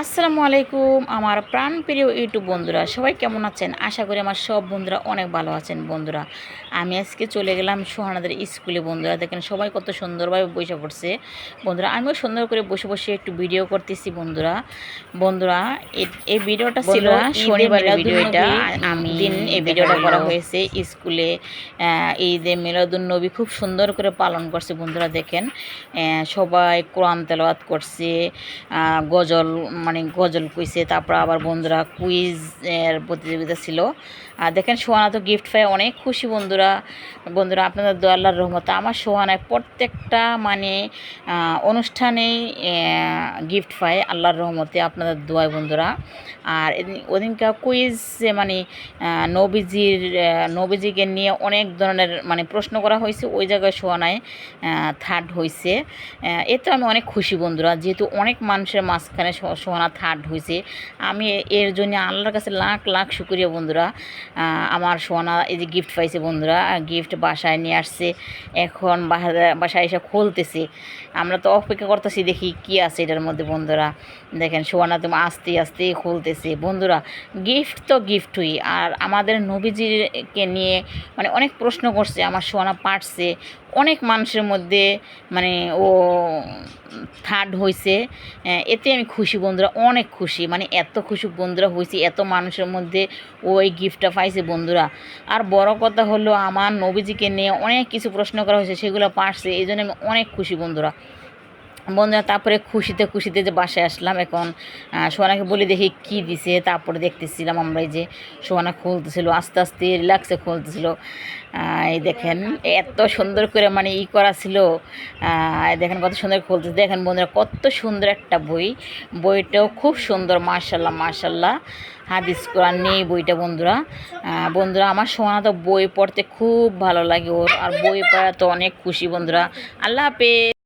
আসসালামু আলাইকুম আমার প্রাণপ্রিয় ইউটিউব বন্ধুরা সবাই কেমন আছেন? আশা করি আমার সব বন্ধুরা অনেক ভালো আছেন বন্ধুরা। আমি আজকে চলে গেলাম সোহানাদের স্কুলে বন্ধুরা দেখেন সবাই কত সুন্দরভাবে বসে পড়ছে। বন্ধুরা আমিও সুন্দর করে বসে বসে একটু ভিডিও করতেছি বন্ধুরা। বন্ধুরা এই ভিডিওটা ছিল এটা আমি দিন এই ভিডিওটা করা হয়েছে স্কুলে আহ, ঈদে মিলাদুন নবী খুব সুন্দর করে পালন করছে বন্ধুরা দেখেন। সবাই কোরআন তেলাওয়াত করছে গজল মানে গজল কইছে, তারপর আবার বন্ধুরা কুইজ এর প্রতিযোগিতা ছিল। আর দেখেন, সোহানা তো গিফট পায় অনেক খুশি বন্ধুরা। বন্ধুরা, আপনাদের দোয়া আল্লাহর রহমতে আমার সোহানায় প্রত্যেকটা মানে অনুষ্ঠানেই গিফট পায় আল্লাহর রহমতে আপনাদের দোয়ায় বন্ধুরা। আর এদিন- ওদিনকা কুইজ মানে নবীজির নবীজিকে নিয়ে অনেক ধরনের মানে প্রশ্ন করা হয়েছে। ওই জায়গায় সোহানায় থার্ড হয়েছে এতে আমি অনেক খুশি বন্ধুরা। যেহেতু অনেক মানুষের মাঝখানে সো- সোহানা থার্ড হয়েছে। আমি এর জন্য আল্লাহর কাছে লাখ লাখ শুক্রিয়া বন্ধুরা। আমার সোহানা এই যে গিফট পাইছে বন্ধুরা গিফট বাসায় নিয়ে আসছে। এখন বাসায় এসে খুলতেছে। আমরা তো অপেক্ষা করতেছি দেখি কি আছে এটার মধ্যে বন্ধুরা। দেখেন সোহানা তুমি আস্তে আস্তে খুলতেছে। বন্ধুরা গিফট তো গিফটই আর আমাদের নবীজিকে নিয়ে মানে অনেক প্রশ্ন করছে। আমার সোহানা পারছে। অনেক মানুষের মধ্যে মানে ও থার্ড হয়েছে এতে আমি খুশি বন্ধুরা, অনেক খুশি। মানে এত খুশি বন্ধুরা হয়েছে এত মানুষের মধ্যে ওই গিফটটা পাইছে বন্ধুরা। আর বড় কথা হলো, আমার নবীজিকে নিয়ে অনেক কিছু প্রশ্ন করা হয়েছে, সেগুলো পারছে এই জন্য আমি অনেক খুশি বন্ধুরা। বন্ধুরা, তারপরে খুশিতে খুশিতে যে বাসায় আসলাম এখন সোহানাকে বলি দেখি কি দিছে, তারপরে দেখতেছিলাম আমরা এই যে সোহানা খুলতেছিল, আস্তে আস্তে রিল্যাক্সে খুলতেছিল। এই দেখেন, এত সুন্দর করে মানে ই করা ছিল। দেখেন কত সুন্দর খুলতেছে। দেখেন বন্ধুরা, কত সুন্দর একটা বই। বইটাও খুব সুন্দর মার্শাল্লাহ মার্শাল্লাহ হাদিস কোরআন নেই বইটা বন্ধুরা। বন্ধুরা, আমার সোহানা তো বই পড়তে খুব ভালো লাগে ওর, আর বই পড়া তো অনেক খুশি বন্ধুরা। আল্লাহ হাফেজ।